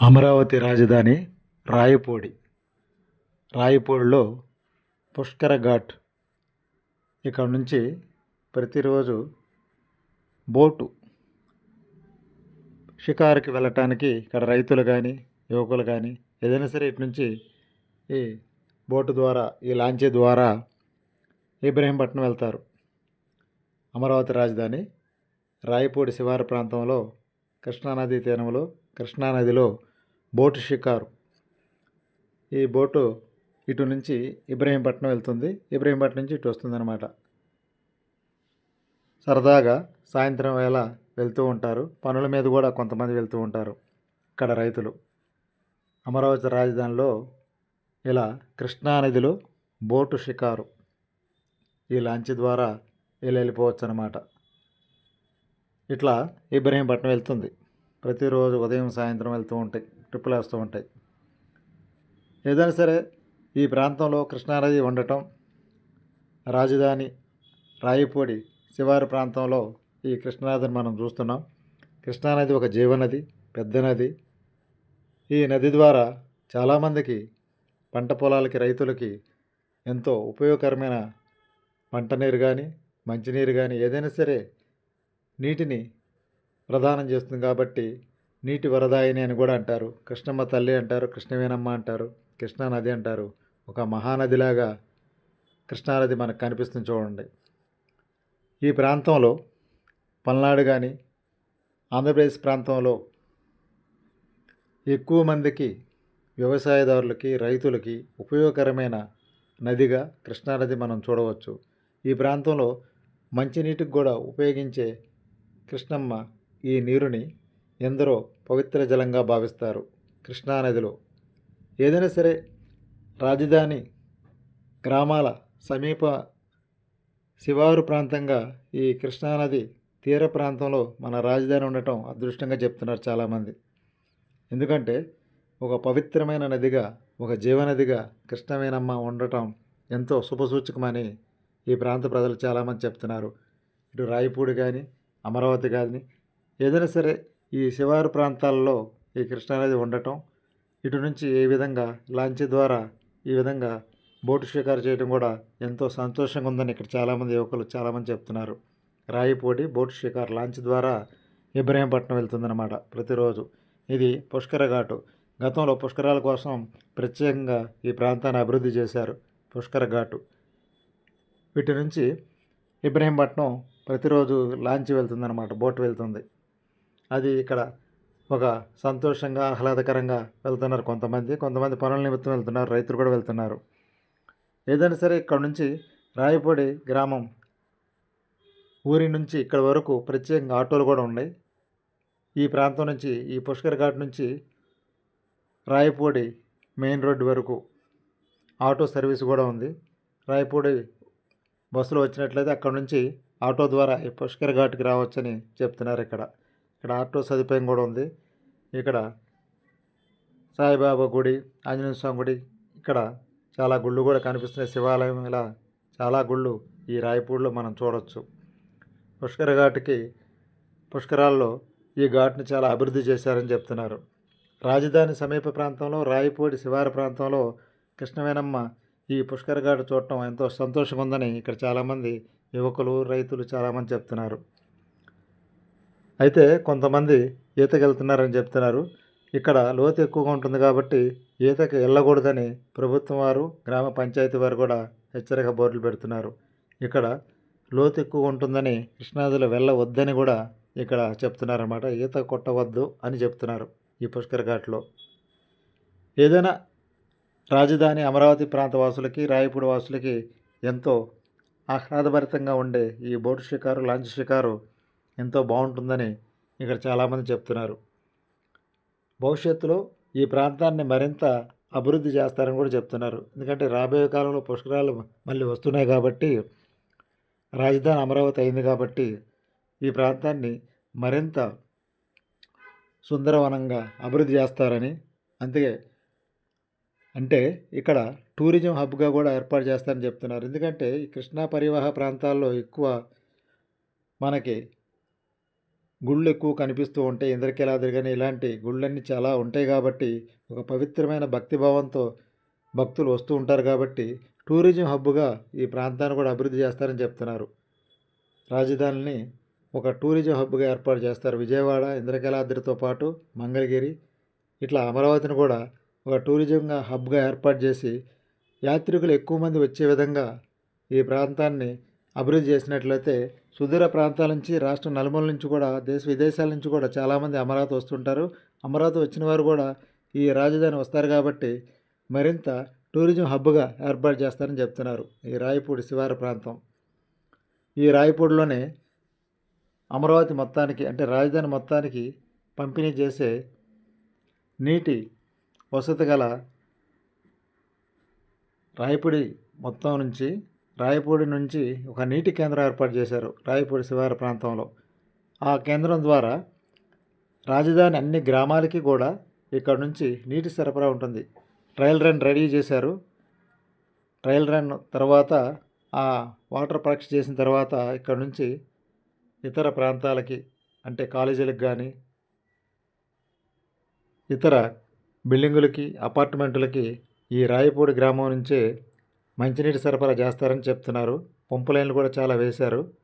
అమరావతి రాజధాని రాయపూడి. రాయపూడిలో పుష్కర ఘాట్ ఇక్కడ నుంచి ప్రతిరోజు బోటు షికారుకి వెళ్ళటానికి ఇక్కడ రైతులు కానీ యువకులు కానీ ఏదైనా సరే ఇటు నుంచి ఈ బోటు ద్వారా ఈ లాంచీ ద్వారా ఇబ్రహీంపట్నం వెళ్తారు. అమరావతి రాజధాని రాయపూడి శివారు ప్రాంతంలో కృష్ణానదీ తీరంలో కృష్ణానదిలో బోటు షికారు. ఈ బోటు ఇటు నుంచి ఇబ్రహీంపట్నం వెళ్తుంది. ఇబ్రహీంపట్నం నుంచి ఇటు వస్తుందన్నమాట. సరదాగా సాయంత్రం వేళ వెళ్తూ ఉంటారు. పనుల మీద కూడా కొంతమంది వెళ్తూ ఉంటారు ఇక్కడ రైతులు. అమరావతి రాజధానిలో ఇలా కృష్ణానదిలో బోటు షికారు. ఈ లాంచ్ ద్వారా వెళ్ళి వెళ్ళిపోవచ్చు అనమాట ఇట్లా ఇబ్రహీంపట్నం వెళ్తుంది. ప్రతిరోజు ఉదయం సాయంత్రం వెళ్తూ ఉంటాయి. ట్రిప్పులు వేస్తూ ఉంటాయి. ఏదైనా సరే ఈ ప్రాంతంలో కృష్ణానది ఉండటం రాజధాని రాయిపూడి శివారు ప్రాంతంలో ఈ కృష్ణానదిని మనం చూస్తున్నాం. కృష్ణానది ఒక జీవనది పెద్ద నది. ఈ నది ద్వారా చాలామందికి పంట పొలాలకి రైతులకి ఎంతో ఉపయోగకరమైన పంట నీరు కానీ మంచినీరు కానీ ఏదైనా సరే నీటిని ప్రదానం చేస్తుంది కాబట్టి నీటి వరదాయిని అని కూడా అంటారు. కృష్ణమ్మ తల్లి అంటారు కృష్ణవేనమ్మ అంటారు కృష్ణానది అంటారు. ఒక మహానదిలాగా కృష్ణానది మనకు కనిపిస్తుంది చూడండి. ఈ ప్రాంతంలో పల్నాడు కానీ ఆంధ్రప్రదేశ్ ప్రాంతంలో ఎక్కువ మందికి వ్యవసాయదారులకి రైతులకి ఉపయోగకరమైన నదిగా కృష్ణానది మనం చూడవచ్చు. ఈ ప్రాంతంలో మంచినీటికి కూడా ఉపయోగించే కృష్ణమ్మ ఈ నీరుని ఎందరో పవిత్ర జలంగా భావిస్తారు కృష్ణానదిలో. ఏదైనా సరే రాజధాని గ్రామాల సమీప శివారు ప్రాంతంగా ఈ కృష్ణానది తీర ప్రాంతంలో మన రాజధాని ఉండటం అదృష్టంగా చెప్తున్నారు చాలామంది. ఎందుకంటే ఒక పవిత్రమైన నదిగా ఒక జీవనదిగా కృష్ణవేనమ్మ ఉండటం ఎంతో శుభసూచకమని ఈ ప్రాంత ప్రజలు చాలామంది చెప్తున్నారు. ఇటు రాయపూడి కానీ అమరావతి కానీ ఏదైనా సరే ఈ శివారు ప్రాంతాల్లో ఈ కృష్ణానది ఉండటం ఇటు నుంచి ఏ విధంగా లాంచీ ద్వారా ఈ విధంగా బోటు షికారు చేయడం కూడా ఎంతో సంతోషంగా ఉందని ఇక్కడ చాలామంది యువకులు చాలామంది చెప్తున్నారు. రాయిపూడి బోటు షికారు లాంచ్ ద్వారా ఇబ్రహీంపట్నం వెళ్తుందన్నమాట ప్రతిరోజు. ఇది పుష్కర ఘాటు. గతంలో పుష్కరాల కోసం ప్రత్యేకంగా ఈ ప్రాంతాన్ని అభివృద్ధి చేశారు పుష్కర ఘాటు. వీటి నుంచి ఇబ్రహీంపట్నం ప్రతిరోజు లాంచ్ వెళ్తుందన్నమాట బోట్ వెళ్తుంది. అది ఇక్కడ ఒక సంతోషంగా ఆహ్లాదకరంగా వెళ్తున్నారు కొంతమంది. కొంతమంది పనుల నిమిత్తం వెళ్తున్నారు రైతులు కూడా వెళ్తున్నారు. ఏదైనా సరే ఇక్కడ నుంచి రాయపూడి గ్రామం ఊరి నుంచి ఇక్కడ వరకు ప్రత్యేకంగా ఆటోలు కూడా ఉన్నాయి. ఈ ప్రాంతం నుంచి ఈ పుష్కర్ ఘాట్ నుంచి రాయపూడి మెయిన్ రోడ్డు వరకు ఆటో సర్వీస్ కూడా ఉంది. రాయపూడి బస్సులో వచ్చినట్లయితే అక్కడ నుంచి ఆటో ద్వారా ఈ పుష్కర్ ఘాట్కి రావచ్చని చెప్తున్నారు ఇక్కడ. ఇక్కడ ఆటో సదుపాయం కూడా ఉంది. ఇక్కడ సాయిబాబా గుడి ఆంజనేయ స్వామి గుడి ఇక్కడ చాలా గుళ్ళు కూడా కనిపిస్తున్నాయి. శివాలయం ఇలా చాలా గుళ్ళు ఈ రాయపూడిలో మనం చూడవచ్చు పుష్కర ఘాట్కి పుష్కరాల్లో ఈ ఘాట్ని చాలా అభివృద్ధి చేశారని చెప్తున్నారు. రాజధాని సమీప ప్రాంతంలో రాయపూడి శివారు ప్రాంతంలో కృష్ణవేనమ్మ ఈ పుష్కర ఘాట్ చూడటం ఎంతో సంతోషంగా ఉందని ఇక్కడ చాలామంది యువకులు రైతులు చాలామంది చెప్తున్నారు. అయితే కొంతమంది ఈతకి వెళ్తున్నారని చెప్తున్నారు. ఇక్కడ లోతు ఎక్కువగా ఉంటుంది కాబట్టి ఈతకి వెళ్ళకూడదని ప్రభుత్వం వారు గ్రామ పంచాయతీ వారు కూడా హెచ్చరిక బోర్డులు పెడుతున్నారు. ఇక్కడ లోతు ఎక్కువ ఉంటుందని కృష్ణానదిలో వెళ్ళవద్దని కూడా ఇక్కడ చెప్తున్నారన్నమాట. ఈత కొట్టవద్దు అని చెప్తున్నారు ఈ పుష్కర్ ఘాట్లో. ఏదైనా రాజధాని అమరావతి ప్రాంత వాసులకి రాయపూడి వాసులకి ఎంతో ఆహ్లాదభరితంగా ఉండే ఈ బోటు షికారు లాంచ్ షికారు ఎంతో బాగుంటుందని ఇక్కడ చాలామంది చెప్తున్నారు. భవిష్యత్తులో ఈ ప్రాంతాన్ని మరింత అభివృద్ధి చేస్తారని కూడా చెప్తున్నారు. ఎందుకంటే రాబోయే కాలంలో పుష్కరాలు మళ్ళీ వస్తున్నాయి కాబట్టి రాజధాని అమరావతి అయింది కాబట్టి ఈ ప్రాంతాన్ని మరింత సుందరవనంగా అభివృద్ధి చేస్తారని అందుకే అంటే ఇక్కడ టూరిజం హబ్గా కూడా ఏర్పాటు చేస్తారని చెప్తున్నారు. ఎందుకంటే ఈ కృష్ణా పరివాహ ప్రాంతాల్లో ఎక్కువ మనకి గుళ్ళు ఎక్కువ కనిపిస్తూ ఉంటాయి ఇంద్రకీలాద్రి కానీ ఇలాంటి గుళ్ళన్నీ చాలా ఉంటాయి కాబట్టి ఒక పవిత్రమైన భక్తిభావంతో భక్తులు వస్తూ ఉంటారు కాబట్టి టూరిజం హబ్గా ఈ ప్రాంతాన్ని కూడా అభివృద్ధి చేస్తారని చెప్తున్నారు. రాజధానిని ఒక టూరిజం హబ్గా ఏర్పాటు చేస్తారు. విజయవాడ ఇంద్రకీలాద్రితో పాటు మంగళగిరి ఇట్లా అమరావతిని కూడా ఒక టూరిజంగా హబ్గా ఏర్పాటు చేసి యాత్రికులు ఎక్కువ మంది వచ్చే విధంగా ఈ ప్రాంతాన్ని అభివృద్ధి చేసినట్లయితే సుదూర ప్రాంతాల నుంచి రాష్ట్రం నలుమూల నుంచి కూడా దేశ విదేశాల నుంచి కూడా చాలామంది అమరావతి వస్తుంటారు. అమరావతి వచ్చిన వారు కూడా ఈ రాజధాని వస్తారు కాబట్టి మరింత టూరిజం హబ్గా ఏర్పాటు చేస్తారని చెప్తున్నారు ఈ రాయపూడి శివార ప్రాంతం. ఈ రాయపూడిలోనే అమరావతి మొత్తానికి అంటే రాజధాని మొత్తానికి పంపిణీ చేసే నీటి వసతి గల రాయపూడి మొత్తం నుంచి రాయపూడి నుంచి ఒక నీటి కేంద్రం ఏర్పాటు చేశారు రాయపూడి శివార ప్రాంతంలో. ఆ కేంద్రం ద్వారా రాజధాని అన్ని గ్రామాలకి కూడా ఇక్కడ నుంచి నీటి సరఫరా ఉంటుంది. ట్రయల్ రన్ రెడీ చేశారు. ట్రయల్ రన్ తర్వాత ఆ వాటర్ పరీక్ష చేసిన తర్వాత ఇక్కడ నుంచి ఇతర ప్రాంతాలకి అంటే కాలేజీలకు కానీ ఇతర బిల్డింగులకి అపార్ట్మెంట్లకి ఈ రాయపూడి గ్రామం నుంచే మంచినీటి సరఫరా చేస్తారని చెప్తున్నారు. పంపు లైన్లు కూడా చాలా వేశారు.